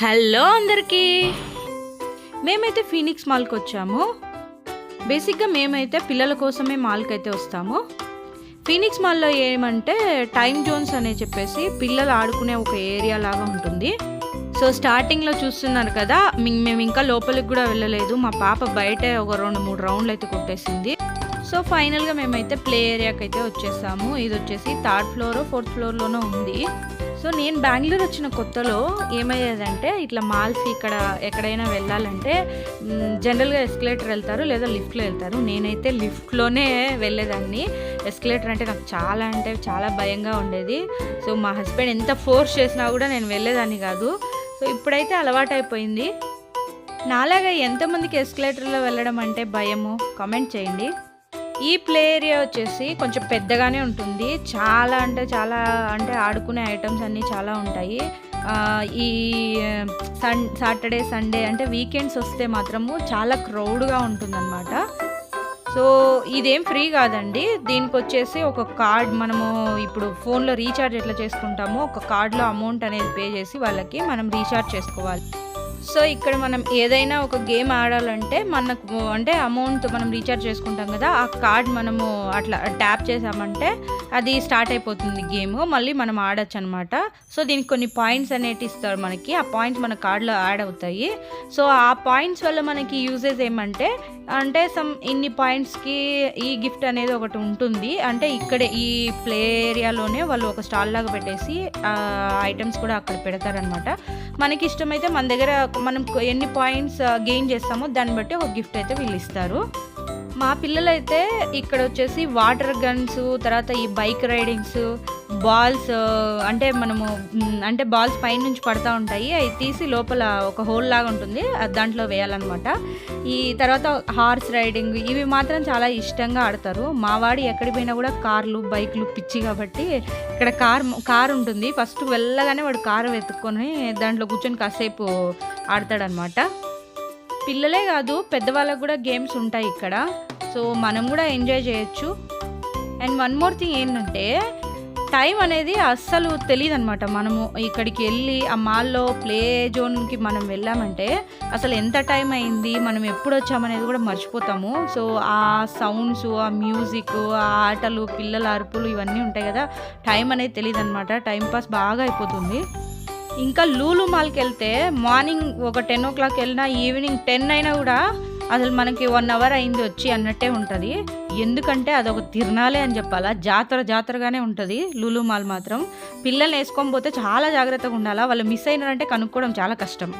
Hello అందరికీ. మేమైతే Phoenix మాల్కి వచ్చాము. బేసిక్గా మేమైతే పిల్లల కోసమే మాల్కి అయితే వస్తాము. ఫీనిక్స్ మాల్లో ఏమంటే టైమ్ జోన్స్ అనే చెప్పేసి పిల్లలు ఆడుకునే ఒక ఏరియా లాగా ఉంటుంది. సో స్టార్టింగ్లో చూస్తున్నారు కదా మేము ఇంకా లోపలికి కూడా వెళ్ళలేదు. మా పాప బయట ఒక రెండు మూడు రౌండ్లు అయితే కొట్టేసింది. సో ఫైనల్గా మేమైతే ప్లే ఏరియాకి అయితే వచ్చేసాము. ఇది వచ్చేసి థర్డ్ ఫ్లోర్ ఫోర్త్ ఫ్లోర్లోనే ఉంది. సో నేను బెంగళూరు వచ్చిన కొత్తలో ఏమయ్యేదంటే ఇట్లా మాల్స్ ఇక్కడ ఎక్కడైనా వెళ్ళాలంటే జనరల్గా ఎస్కలేటర్ వెళ్తారు లేదా లిఫ్ట్లో వెళ్తారు. నేనైతే లిఫ్ట్లోనే వెళ్ళేదాన్ని. ఎస్కలేటర్ అంటే నాకు చాలా అంటే చాలా భయంగా ఉండేది. సో మా హస్బెండ్ ఎంత ఫోర్స్ చేసినా కూడా నేను వెళ్ళేదాన్ని కాదు. సో ఇప్పుడైతే అలవాటైపోయింది. నాలాగా ఎంతమందికి ఎస్కలేటర్లో వెళ్ళడం అంటే భయము కామెంట్ చేయండి. ఈ ప్లే ఏరియా వచ్చేసి కొంచెం పెద్దగానే ఉంటుంది. చాలా అంటే చాలా అంటే ఆడుకునే ఐటమ్స్ అన్నీ చాలా ఉంటాయి. ఈ సన్ సాటర్డే సండే అంటే వీకెండ్స్ వస్తే మాత్రము చాలా క్రౌడ్గా ఉంటుందన్నమాట. సో ఇదేం ఫ్రీ కాదండి. దీనికి వచ్చేసి ఒక కార్డ్ మనము ఇప్పుడు ఫోన్లో రీఛార్జ్ ఎట్లా చేసుకుంటామో ఒక కార్డ్లో అమౌంట్ అనేది పే చేసి వాళ్ళకి మనం రీఛార్జ్ చేసుకోవాలి. సో ఇక్కడ మనం ఏదైనా ఒక గేమ్ ఆడాలంటే మనకు అంటే అమౌంట్ మనం రీఛార్జ్ చేసుకుంటాం కదా ఆ కార్డ్ మనము అట్లా ట్యాప్ చేసామంటే అది స్టార్ట్ అయిపోతుంది గేమ్ మళ్ళీ మనం ఆడచ్చు అనమాట సో దీనికి కొన్ని పాయింట్స్ అనేటి ఇస్తారు మనకి. ఆ పాయింట్స్ మన కార్డులో యాడ్ అవుతాయి. సో ఆ పాయింట్స్ వల్ల మనకి యూజెస్ ఏమంటే అంటే సమ్ ఇన్ని పాయింట్స్కి ఈ గిఫ్ట్ అనేది ఒకటి ఉంటుంది. అంటే ఇక్కడే ఈ ప్లే ఏరియాలోనే వాళ్ళు ఒక స్టాల్ లాగా పెట్టేసి ఐటమ్స్ కూడా అక్కడ పెడతారనమాట. మనకి ఇష్టమైతే మన దగ్గర మనం ఎన్ని పాయింట్స్ గెయిన్ uh, చేస్తామో దాన్ని బట్టి ఒక గిఫ్ట్ అయితే వీళ్ళు ఇస్తారు. మా పిల్లలైతే ఇక్కడ వచ్చేసి వాటర్ గన్స్ తర్వాత ఈ బైక్ రైడింగ్స్ బాల్స్ అంటే మనము అంటే బాల్స్ పైన నుంచి పడతా ఉంటాయి. అవి తీసి లోపల ఒక హోల్ లాగా ఉంటుంది. అది దాంట్లో వేయాలన్నమాట. ఈ తర్వాత హార్స్ రైడింగ్ ఇవి మాత్రం చాలా ఇష్టంగా ఆడతారు. మా వాడి ఎక్కడికి పోయినా కూడా కార్లు బైక్లు పిచ్చి కాబట్టి ఇక్కడ కార్ కార్ ఉంటుంది. ఫస్ట్ వెళ్ళగానే వాడు కారు వెతుక్కొని దాంట్లో కూర్చొని కాసేపు ఆడతాడనమాట పిల్లలే కాదు పెద్దవాళ్ళకు కూడా గేమ్స్ ఉంటాయి ఇక్కడ. సో మనం కూడా ఎంజాయ్ చేయొచ్చు. అండ్ వన్ మోర్ థింగ్ ఏంటంటే టైం అనేది అస్సలు తెలియదు అనమాట మనము ఇక్కడికి వెళ్ళి ఆ మాల్లో ప్లే జోన్కి మనం వెళ్ళామంటే అసలు ఎంత టైం అయింది మనం ఎప్పుడు వచ్చామనేది కూడా మర్చిపోతాము. సో ఆ సౌండ్స్ ఆ మ్యూజిక్ ఆ ఆటలు పిల్లల అరుపులు ఇవన్నీ ఉంటాయి కదా టైం అనేది తెలియదు అనమాట టైం పాస్ బాగా అయిపోతుంది. ఇంకా లూలు మాల్కి వెళ్తే మార్నింగ్ ఒక టెన్ ఓ క్లాక్ వెళ్ళినా ఈవినింగ్ టెన్ అయినా కూడా అసలు మనకి వన్ అవర్ అయింది వచ్చి అన్నట్టే ఉంటుంది. ఎందుకంటే అదొక తిరణాలే అని చెప్పాలా. జాతర జాతరగానే ఉంటుంది లూలు మాల్ మాత్రం. పిల్లల్ని వేసుకొని పోతే చాలా జాగ్రత్తగా ఉండాలా. వాళ్ళు మిస్ అయినారంటే కనుక్కోవడం చాలా కష్టం.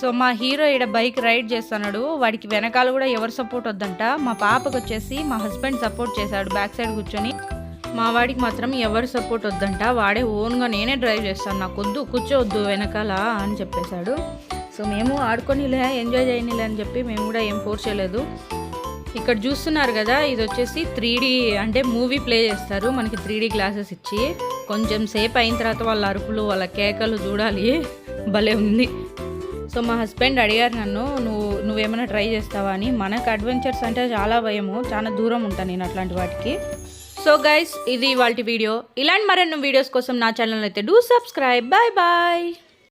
సో మా హీరో ఈడ బైక్ రైడ్ చేస్తున్నాడు. వాడికి వెనకాల కూడా ఎవరు సపోర్ట్ వద్దంట. మా పాపకు వచ్చేసి మా హస్బెండ్ సపోర్ట్ చేశాడు బ్యాక్ సైడ్ కూర్చొని. మా వాడికి మాత్రం ఎవరు సపోర్ట్ వద్దంట. వాడే ఓన్గా నేనే డ్రైవ్ చేస్తాను. నాకు వద్దు కూర్చోవద్దు వెనకాల అని చెప్పేశాడు. సో మేము ఆడుకొనిలే ఎంజాయ్ చేయనిలే అని చెప్పి మేము కూడా ఏం ఫోర్స్ చేయలేదు. ఇక్కడ చూస్తున్నారు కదా ఇది వచ్చేసి త్రీ అంటే మూవీ ప్లే చేస్తారు. మనకి త్రీ గ్లాసెస్ ఇచ్చి కొంచెం సేపు అయిన తర్వాత వాళ్ళ అరుపులు వాళ్ళ కేకలు చూడాలి. భలే ఉంది. సో మా హస్బెండ్ అడిగారు నన్ను నువ్వు నువ్వేమైనా ట్రై చేస్తావా? అని. మనకు అడ్వెంచర్స్ అంటే చాలా భయము. చాలా దూరం ఉంటాను నేను అట్లాంటి వాటికి. సో గైస్ ఇది వాళ్ళ వీడియో ఇలాంటి మరెన్నో వీడియోస్ కోసం నా ఛానల్ అయితే డూ సబ్స్క్రైబ్ బాయ్ బాయ్